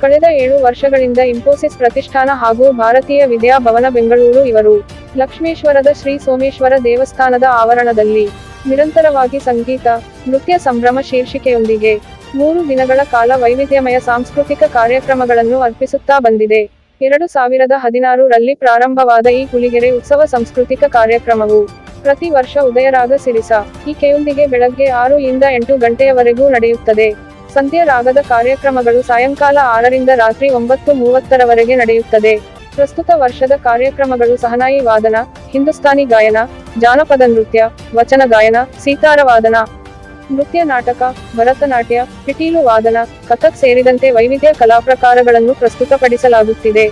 ಕಳೆದ ಏಳು ವರ್ಷಗಳಿಂದ ಇನ್ಫೋಸಿಸ್ ಪ್ರತಿಷ್ಠಾನ ಹಾಗೂ ಭಾರತೀಯ ವಿದ್ಯಾಭವನ ಬೆಂಗಳೂರು ಇವರು ಲಕ್ಷ್ಮೇಶ್ವರದ ಶ್ರೀ ಸೋಮೇಶ್ವರ ದೇವಸ್ಥಾನದ ಆವರಣದಲ್ಲಿ ನಿರಂತರವಾಗಿ ಸಂಗೀತ, ನೃತ್ಯ ಸಂಭ್ರಮ ಶೀರ್ಷಿಕೆಯೊಂದಿಗೆ ಮೂರು ದಿನಗಳ ಕಾಲ ವೈವಿಧ್ಯಮಯ ಸಾಂಸ್ಕೃತಿಕ ಕಾರ್ಯಕ್ರಮಗಳನ್ನು ಅರ್ಪಿಸುತ್ತಾ ಬಂದಿದೆ. ಎರಡು ಸಾವಿರದ ಹದಿನಾರು ರಲ್ಲಿ ಪ್ರಾರಂಭವಾದ ಈ ಹುಲಿಗೆರೆ ಉತ್ಸವ ಸಾಂಸ್ಕೃತಿಕ ಕಾರ್ಯಕ್ರಮವು ಪ್ರತಿ ವರ್ಷ ಉದಯರಾಗ ಸಿರಿಸ. ಈಕೆಯೊಂದಿಗೆ ಬೆಳಗ್ಗೆ ಆರು ಇಂದ ಎಂಟು ಗಂಟೆಯವರೆಗೂ ನಡೆಯುತ್ತದೆ. ಸಂಧ್ಯಾ ರಾಗದ ಕಾರ್ಯಕ್ರಮಗಳು ಸಾಯಂಕಾಲ ಆರರಿಂದ ರಾತ್ರಿ ಒಂಬತ್ತು ಮೂವತ್ತರವರೆಗೆ ನಡೆಯುತ್ತದೆ. ಪ್ರಸ್ತುತ ವರ್ಷದ ಕಾರ್ಯಕ್ರಮಗಳು ಸಹನಾಯಿ ವಾದನ, ಹಿಂದೂಸ್ತಾನಿ ಗಾಯನ, ಜಾನಪದ ನೃತ್ಯ, ವಚನ ಗಾಯನ, ಸೀತಾರ ವಾದನ. ನೃತ್ಯ ನಾಟಕ, ಭರತನಾಟ್ಯ, ಪಿಟೀಲು ವಾದನ, ಕಥಕ್ ಸೇರಿದಂತೆ ವೈವಿಧ್ಯ ಕಲಾ ಪ್ರಕಾರಗಳನ್ನು ಪ್ರಸ್ತುತಪಡಿಸಲಾಗುತ್ತಿದೆ.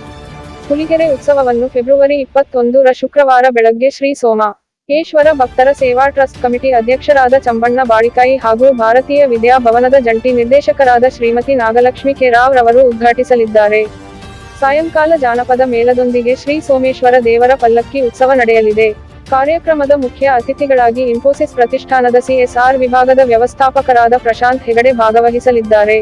ಹುಲಿಗೆರೆ ಉತ್ಸವವನ್ನು ಫೆಬ್ರವರಿ ಇಪ್ಪತ್ತೊಂದರ ಶುಕ್ರವಾರ ಬೆಳಗ್ಗೆ ಶ್ರೀ ಸೋಮ ಏಶ್ವರ ಭಕ್ತರ ಸೇವಾ ಟ್ರಸ್ಟ್ ಕಮಿಟಿ ಅಧ್ಯಕ್ಷರಾದ ಚಂಬಣ್ಣ ಬಾಳಿಕಾಯಿ ಹಾಗೂ ಭಾರತೀಯ ವಿದ್ಯಾಭವನದ ಜಂಟಿ ನಿರ್ದೇಶಕರಾದ ಶ್ರೀಮತಿ ನಾಗಲಕ್ಷ್ಮಿ ಕೆ ರಾವ್ ರವರು ಉದ್ಘಾಟಿಸಲಿದ್ದಾರೆ. ಸಾಯಂಕಾಲ ಜಾನಪದ ಮೇಳದೊಂದಿಗೆ ಶ್ರೀ ಸೋಮೇಶ್ವರ ದೇವರ ಪಲ್ಲಕ್ಕಿ ಉತ್ಸವ ನಡೆಯಲಿದೆ. ಕಾರ್ಯಕ್ರಮದ ಮುಖ್ಯ ಅತಿಥಿಗಳಾಗಿ ಇನ್ಫೋಸಿಸ್ ಪ್ರತಿಷ್ಠಾನದ ಸಿಎಸ್ಆರ್ ವಿಭಾಗದ ವ್ಯವಸ್ಥಾಪಕರಾದ ಪ್ರಶಾಂತ್ ಹೆಗಡೆ ಭಾಗವಹಿಸಲಿದ್ದಾರೆ.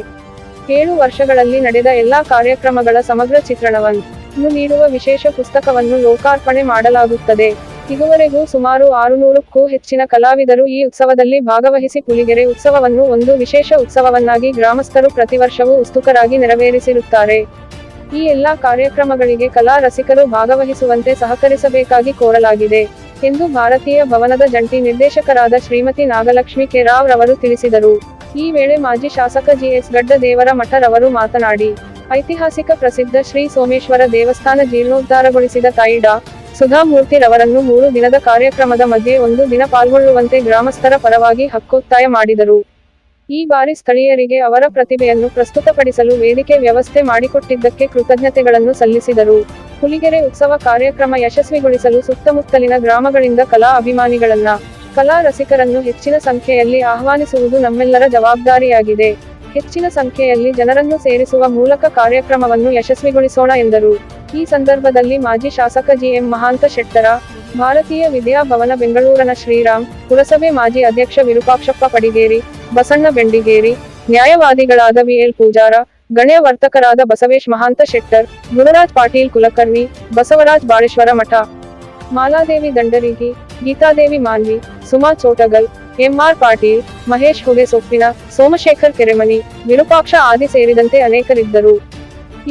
ಏಳು ವರ್ಷಗಳಲ್ಲಿ ನಡೆದ ಎಲ್ಲಾ ಕಾರ್ಯಕ್ರಮಗಳ ಸಮಗ್ರ ಚಿತ್ರಣವನ್ನು ನೀಡುವ ವಿಶೇಷ ಪುಸ್ತಕವನ್ನು ಲೋಕಾರ್ಪಣೆ ಮಾಡಲಾಗುತ್ತದೆ. ಇದುವರೆಗೂ ಸುಮಾರು ಆರುನೂರಕ್ಕೂ ಹೆಚ್ಚಿನ ಕಲಾವಿದರು ಈ ಉತ್ಸವದಲ್ಲಿ ಭಾಗವಹಿಸಿ ಪುಲಿಗೆರೆ ಉತ್ಸವವನ್ನು ಒಂದು ವಿಶೇಷ ಉತ್ಸವವನ್ನಾಗಿ ಗ್ರಾಮಸ್ಥರು ಪ್ರತಿವರ್ಷವೂ ಉಸ್ತುಕರಾಗಿ ನೆರವೇರಿಸಿರುತ್ತಾರೆ. ಈ ಎಲ್ಲಾ ಕಾರ್ಯಕ್ರಮಗಳಿಗೆ ಕಲಾ ರಸಿಕರು ಭಾಗವಹಿಸುವಂತೆ ಸಹಕರಿಸಬೇಕಾಗಿ ಕೋರಲಾಗಿದೆ ಎಂದು ಭಾರತೀಯ ಭವನದ ಜಂಟಿ ನಿರ್ದೇಶಕರಾದ ಶ್ರೀಮತಿ ನಾಗಲಕ್ಷ್ಮಿ ಕೆ ರಾವ್ ರವರು ತಿಳಿಸಿದರು. ಈ ವೇಳೆ ಮಾಜಿ ಶಾಸಕ ಜಿಎಸ್ ಗಡ್ಡ ದೇವರ ಮಠರವರು ಮಾತನಾಡಿ, ಐತಿಹಾಸಿಕ ಪ್ರಸಿದ್ಧ ಶ್ರೀ ಸೋಮೇಶ್ವರ ದೇವಸ್ಥಾನ ಜೀರ್ಣೋದ್ಧಾರಗೊಳಿಸಿದ ತಾಯಿ ಡಾ. ಸುಧಾಮೂರ್ತಿ ರವರನ್ನು ಮೂರು ದಿನದ ಕಾರ್ಯಕ್ರಮದ ಮಧ್ಯೆ ಒಂದು ದಿನ ಪಾಲ್ಗೊಳ್ಳುವಂತೆ ಗ್ರಾಮಸ್ಥರ ಪರವಾಗಿ ಹಕ್ಕೊತ್ತಾಯ ಮಾಡಿದರು. ಈ ಬಾರಿ ಸ್ಥಳೀಯರಿಗೆ ಅವರ ಪ್ರತಿಭೆಯನ್ನು ಪ್ರಸ್ತುತಪಡಿಸಲು ವೇದಿಕೆ ವ್ಯವಸ್ಥೆ ಮಾಡಿಕೊಟ್ಟಿದ್ದಕ್ಕೆ ಕೃತಜ್ಞತೆಗಳನ್ನು ಸಲ್ಲಿಸಿದರು. ಹುಲಿಗೆರೆ ಉತ್ಸವ ಕಾರ್ಯಕ್ರಮ ಯಶಸ್ವಿಗೊಳಿಸಲು ಸುತ್ತಮುತ್ತಲಿನ ಗ್ರಾಮಗಳಿಂದ ಕಲಾ ಅಭಿಮಾನಿಗಳನ್ನ, ಕಲಾ ರಸಿಕರನ್ನು ಹೆಚ್ಚಿನ ಸಂಖ್ಯೆಯಲ್ಲಿ ಆಹ್ವಾನಿಸುವುದು ನಮ್ಮೆಲ್ಲರ ಜವಾಬ್ದಾರಿಯಾಗಿದೆ. ಹೆಚ್ಚಿನ ಸಂಖ್ಯೆಯಲ್ಲಿ ಜನರನ್ನು ಸೇರಿಸುವ ಮೂಲಕ ಕಾರ್ಯಕ್ರಮವನ್ನು ಯಶಸ್ವಿಗೊಳಿಸೋಣ ಎಂದರು. ಈ ಸಂದರ್ಭದಲ್ಲಿ ಮಾಜಿ ಶಾಸಕ ಜಿಎಂ ಮಹಾಂತ ಶೆಟ್ಟರ, ಭಾರತೀಯ ವಿದ್ಯಾಭವನ ಬೆಂಗಳೂರಿನ ಶ್ರೀರಾಮ್, ಪುರಸಭೆ ಮಾಜಿ ಅಧ್ಯಕ್ಷ ವಿರೂಪಾಕ್ಷಪ್ಪ ಪಡಿಗೇರಿ, ಬಸಣ್ಣ ಬೆಂಡಿಗೇರಿ, ನ್ಯಾಯವಾದಿಗಳಾದ ವಿಎಲ್ ಪೂಜಾರ, ಗಣ್ಯ ವರ್ತಕರಾದ ಬಸವೇಶ್ ಮಹಾಂತ ಶೆಟ್ಟರ್ ಗುರುರಾಜ್ ಪಾಟೀಲ್ ಕುಲಕರ್ಣಿ, ಬಸವರಾಜ್ ಬಾಳೇಶ್ವರ ಮಠ. ಮಾಲಾದೇವಿ ದಂಡರಿಗಿ, ಗೀತಾದೇವಿ ಮಾನ್ವಿ, ಸುಮಾ ಚೋಟಗಲ್, ಎಂಆರ್ ಪಾಟೀಲ್, ಮಹೇಶ್ ಹುಗೆ ಸೊಪ್ಪಿನ, ಸೋಮಶೇಖರ್ ಕೆರೆಮನಿ, ವಿರೂಪಾಕ್ಷ ಆದಿ ಸೇರಿದಂತೆ ಅನೇಕರಿದ್ದರು.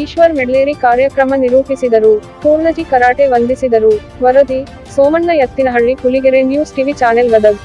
ಈಶ್ವರ್ ಮೆಡ್ಲೇರಿ ಕಾರ್ಯಕ್ರಮ ನಿರೂಪಿಸಿದರು. ಪೂರ್ಣಜಿ ಕರಾಟೆ ವಂದಿಸಿದರು. ವರದಿ, Somanna Ettinahalli Kuligere news TV channel, Gadag.